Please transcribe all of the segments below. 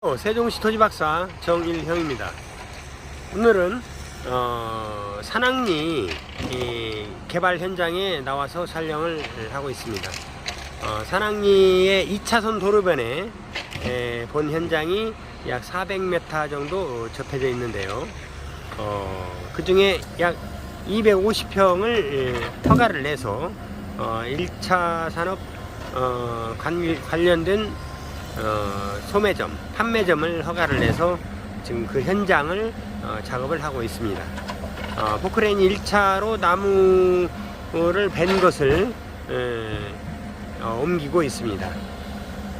어, 세종시 토지박사 정일형입니다. 오늘은 어, 산악리 이 개발 현장에 나와서 촬영을 하고 있습니다. 어, 산악리의 2차선 도로변에 에, 본 현장이 약 400m 정도 접해져 있는데요. 어, 그 중에 약 250평을 허가를 내서 어, 1차 산업 어, 관, 관련된 어, 소매점, 판매점을 허가를 내서 지금 그 현장을 어, 작업을 하고 있습니다. 어, 포크레인이 1차로 나무를 벤 것을 에, 어, 옮기고 있습니다.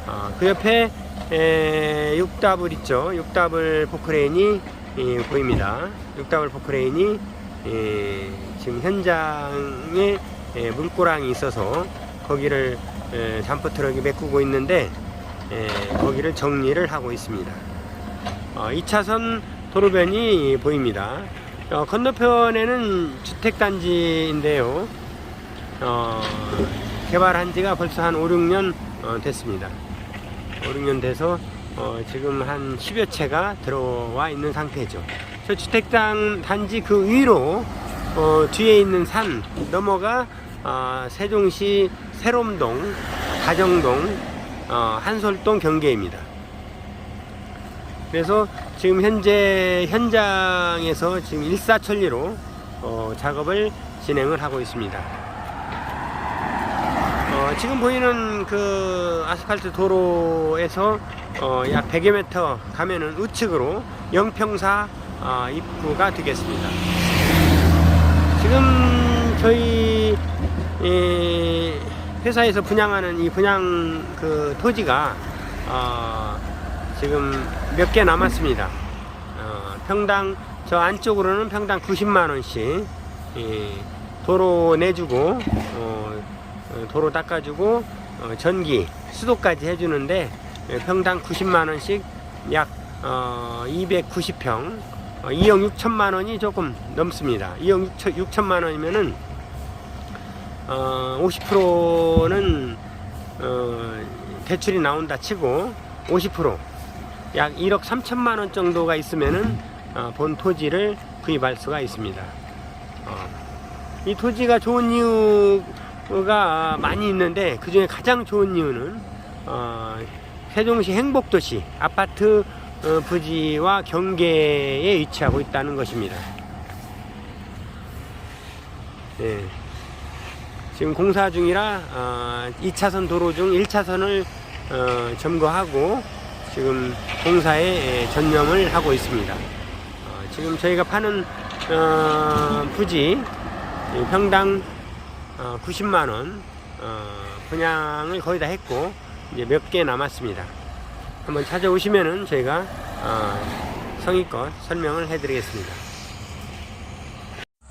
어, 그 옆에 에, 육다블 있죠. 육다블 포크레인이 예, 보입니다. 육다블 포크레인이 예, 지금 현장에 예, 물고랑이 있어서 거기를 예, 잠프 트럭이 메꾸고 있는데 예, 거기를 정리를 하고 있습니다. 어, 2차선 도로변이 보입니다. 어, 건너편에는 주택단지인데요. 어, 개발한 지가 벌써 한 5, 6년 어, 됐습니다. 5, 6년 돼서 어, 지금 한 10여 채가 들어와 있는 상태죠. 저 주택당 단지 그 위로 어, 뒤에 있는 산 넘어가 아, 세종시 세롬동, 가정동, 어, 한솔동 경계입니다. 그래서 지금 현재 현장에서 지금 일사천리로 어, 작업을 진행을 하고 있습니다. 어, 지금 보이는 그 아스팔트 도로에서 어, 약 100여 미터 가면은 우측으로 영평사 어, 입구가 되겠습니다. 지금 저희 이 회사에서 분양하는 이 분양 그 토지가 어, 지금 몇 개 남았습니다. 어, 평당 저 안쪽으로는 평당 90만 원씩 이 도로 내주고 어, 어, 도로 닦아주고 어, 전기 수도까지 해주는데 예, 평당 90만 원씩 약 어, 290평 어, 2억 6천만 원이 조금 넘습니다. 2억 6천, 6천만 원이면은 어, 50%는 어, 대출이 나온다 치고 50%약 1억 3천만 원 정도가 있으면은 어, 본 토지를 구입할 수가 있습니다. 어, 이 토지가 좋은 이유가 많이 있는데 그 중에 가장 좋은 이유는 어, 세종시 행복도시 아파트 어, 부지와 경계에 위치하고 있다는 것입니다. 네. 지금 공사 중이라 어, 2차선 도로 중 1차선을 어, 점거하고 지금 공사에 예, 전념을 하고 있습니다. 어, 지금 저희가 파는 어, 부지 이 평당 어, 90만 원 어, 분양을 거의 다 했고 이제 몇 개 남았습니다. 한번 찾아오시면은 저희가 어, 성의껏 설명을 해드리겠습니다.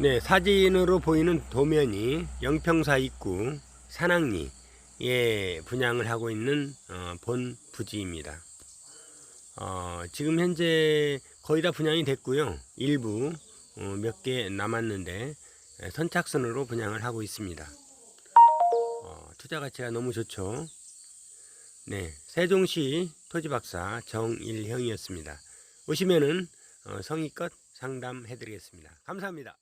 네, 사진으로 보이는 도면이 영평사 입구 산악리에 분양을 하고 있는 어, 본 부지입니다. 어, 지금 현재 거의 다 분양이 됐고요. 일부 어, 몇개 남았는데 에, 선착순으로 분양을 하고 있습니다. 어, 투자 가치가 너무 좋죠. 네, 세종시 토지박사 정일형이었습니다. 오시면은 어, 성의껏 상담해드리겠습니다. 감사합니다.